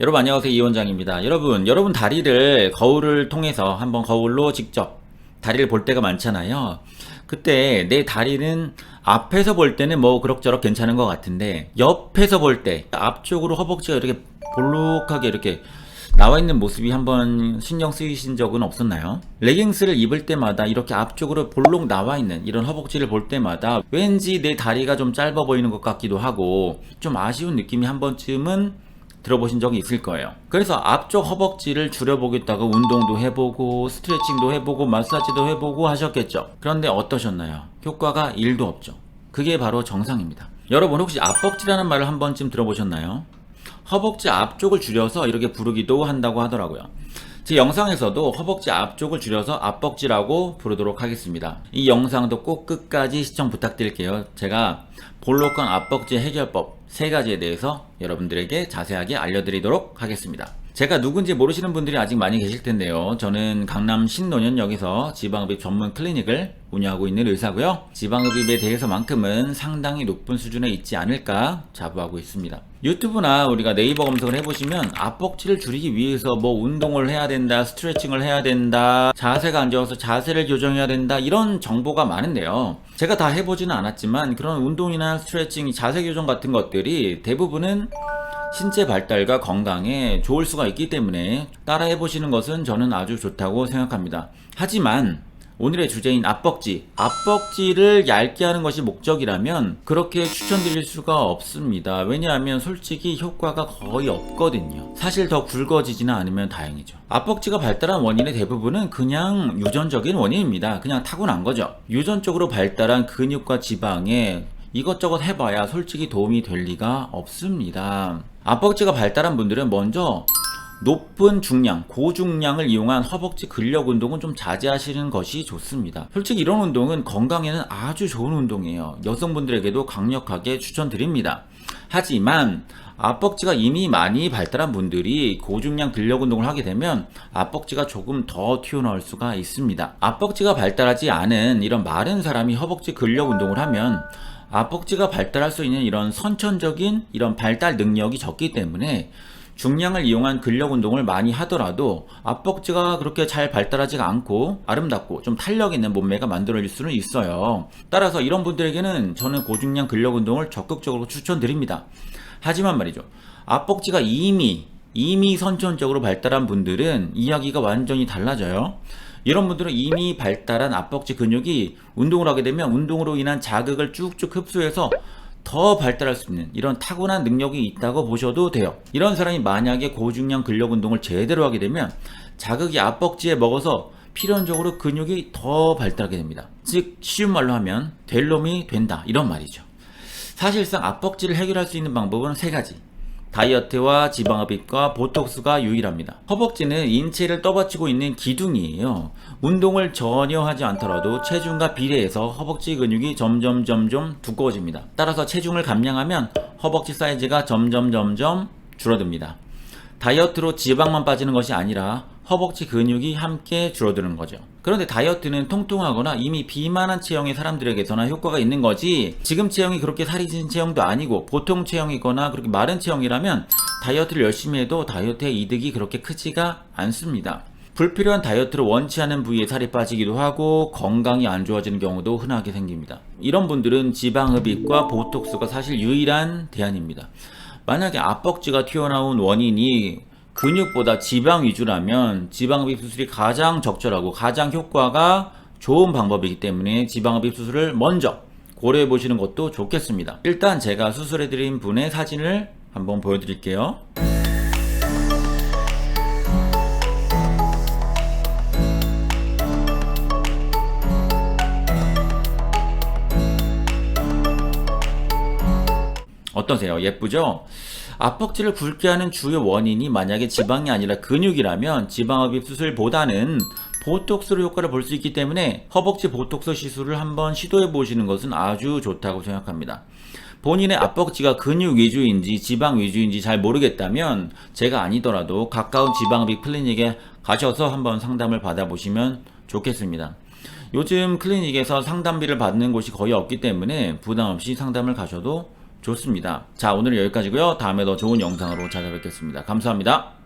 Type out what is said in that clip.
여러분 안녕하세요 이원장입니다. 여러분 여러분 다리를 거울을 통해서 한번 거울로 직접 다리를 볼 때가 많잖아요. 그때 내 다리는 앞에서 볼 때는 뭐 그럭저럭 괜찮은 것 같은데 옆에서 볼 때 앞쪽으로 허벅지가 이렇게 볼록하게 이렇게 나와 있는 모습이 한번 신경 쓰이신 적은 없었나요? 레깅스를 입을 때마다 이렇게 앞쪽으로 볼록 나와 있는 이런 허벅지를 볼 때마다 왠지 내 다리가 좀 짧아 보이는 것 같기도 하고 좀 아쉬운 느낌이 한 번쯤은 들어보신 적이 있을 거예요. 그래서 앞쪽 허벅지를 줄여보겠다고 운동도 해보고 스트레칭도 해보고 마사지도 해보고 하셨겠죠. 그런데 어떠셨나요? 효과가 1도 없죠. 그게 바로 정상입니다. 여러분 혹시 앞벅지라는 말을 한 번쯤 들어보셨나요? 허벅지 앞쪽을 줄여서 이렇게 부르기도 한다고 하더라고요. 제 영상에서도 허벅지 앞쪽을 줄여서 앞벅지라고 부르도록 하겠습니다. 이 영상도 꼭 끝까지 시청 부탁드릴게요. 제가 볼록한 앞벅지 해결법 세 가지에 대해서 여러분들에게 자세하게 알려드리도록 하겠습니다. 제가 누군지 모르시는 분들이 아직 많이 계실 텐데요. 저는 강남 신논현역에서 지방흡입 전문 클리닉을 운영하고 있는 의사고요. 지방흡입에 대해서만큼은 상당히 높은 수준에 있지 않을까 자부하고 있습니다. 유튜브나 우리가 네이버 검색을 해보시면 앞벅지를 줄이기 위해서 뭐 운동을 해야 된다, 스트레칭을 해야 된다, 자세가 안 좋아서 자세를 교정해야 된다 이런 정보가 많은데요. 제가 다 해보지는 않았지만 그런 운동이나 스트레칭, 자세 교정 같은 것들이 대부분은 신체 발달과 건강에 좋을 수가 있기 때문에 따라 해 보시는 것은 저는 아주 좋다고 생각합니다. 하지만 오늘의 주제인 앞벅지, 앞벅지를 얇게 하는 것이 목적이라면 그렇게 추천드릴 수가 없습니다. 왜냐하면 솔직히 효과가 거의 없거든요. 사실 더 굵어지지는 않으면 다행이죠. 앞벅지가 발달한 원인의 대부분은 그냥 유전적인 원인입니다. 그냥 타고난 거죠. 유전적으로 발달한 근육과 지방에 이것저것 해봐야 솔직히 도움이 될 리가 없습니다. 앞벅지가 발달한 분들은 먼저 높은 중량, 고중량을 이용한 허벅지 근력 운동은 좀 자제하시는 것이 좋습니다. 솔직히 이런 운동은 건강에는 아주 좋은 운동이에요. 여성분들에게도 강력하게 추천드립니다. 하지만 앞벅지가 이미 많이 발달한 분들이 고중량 근력 운동을 하게 되면 앞벅지가 조금 더 튀어나올 수가 있습니다. 앞벅지가 발달하지 않은 이런 마른 사람이 허벅지 근력 운동을 하면 앞벅지가 발달할 수 있는 이런 선천적인 이런 발달 능력이 적기 때문에 중량을 이용한 근력 운동을 많이 하더라도 앞벅지가 그렇게 잘 발달하지가 않고 아름답고 좀 탄력 있는 몸매가 만들어질 수는 있어요. 따라서 이런 분들에게는 저는 고중량 근력 운동을 적극적으로 추천드립니다. 하지만 말이죠. 앞벅지가 이미 이미 선천적으로 발달한 분들은 이야기가 완전히 달라져요. 이런 분들은 이미 발달한 앞벅지 근육이 운동을 하게 되면 운동으로 인한 자극을 쭉쭉 흡수해서 더 발달할 수 있는 이런 타고난 능력이 있다고 보셔도 돼요. 이런 사람이 만약에 고중량 근력 운동을 제대로 하게 되면 자극이 앞벅지에 먹어서 필연적으로 근육이 더 발달하게 됩니다. 즉 쉬운 말로 하면 될 놈이 된다 이런 말이죠. 사실상 앞벅지를 해결할 수 있는 방법은 세 가지. 다이어트와 지방흡입과 보톡스가 유일합니다. 허벅지는 인체를 떠받치고 있는 기둥이에요. 운동을 전혀 하지 않더라도 체중과 비례해서 허벅지 근육이 점점 점점 두꺼워집니다. 따라서 체중을 감량하면 허벅지 사이즈가 점점 점점 줄어듭니다. 다이어트로 지방만 빠지는 것이 아니라 허벅지 근육이 함께 줄어드는 거죠. 그런데 다이어트는 통통하거나 이미 비만한 체형의 사람들에게서나 효과가 있는 거지 지금 체형이 그렇게 살이 찐 체형도 아니고 보통 체형이거나 그렇게 마른 체형이라면 다이어트를 열심히 해도 다이어트의 이득이 그렇게 크지가 않습니다. 불필요한 다이어트를 원치 않은 부위에 살이 빠지기도 하고 건강이 안 좋아지는 경우도 흔하게 생깁니다. 이런 분들은 지방흡입과 보톡스가 사실 유일한 대안입니다. 만약에 앞벅지가 튀어나온 원인이 근육보다 지방 위주라면 지방흡입 수술이 가장 적절하고 가장 효과가 좋은 방법이기 때문에 지방흡입 수술을 먼저 고려해 보시는 것도 좋겠습니다. 일단 제가 수술해 드린 분의 사진을 한번 보여드릴게요. 어떠세요? 예쁘죠? 앞벅지를 굵게 하는 주요 원인이 만약에 지방이 아니라 근육이라면 지방흡입 수술보다는 보톡스로 효과를 볼 수 있기 때문에 허벅지 보톡스 시술을 한번 시도해 보시는 것은 아주 좋다고 생각합니다. 본인의 앞벅지가 근육 위주인지 지방 위주인지 잘 모르겠다면 제가 아니더라도 가까운 지방흡입 클리닉에 가셔서 한번 상담을 받아보시면 좋겠습니다. 요즘 클리닉에서 상담비를 받는 곳이 거의 없기 때문에 부담 없이 상담을 가셔도 좋습니다. 자, 오늘은 여기까지고요. 다음에 더 좋은 영상으로 찾아뵙겠습니다. 감사합니다.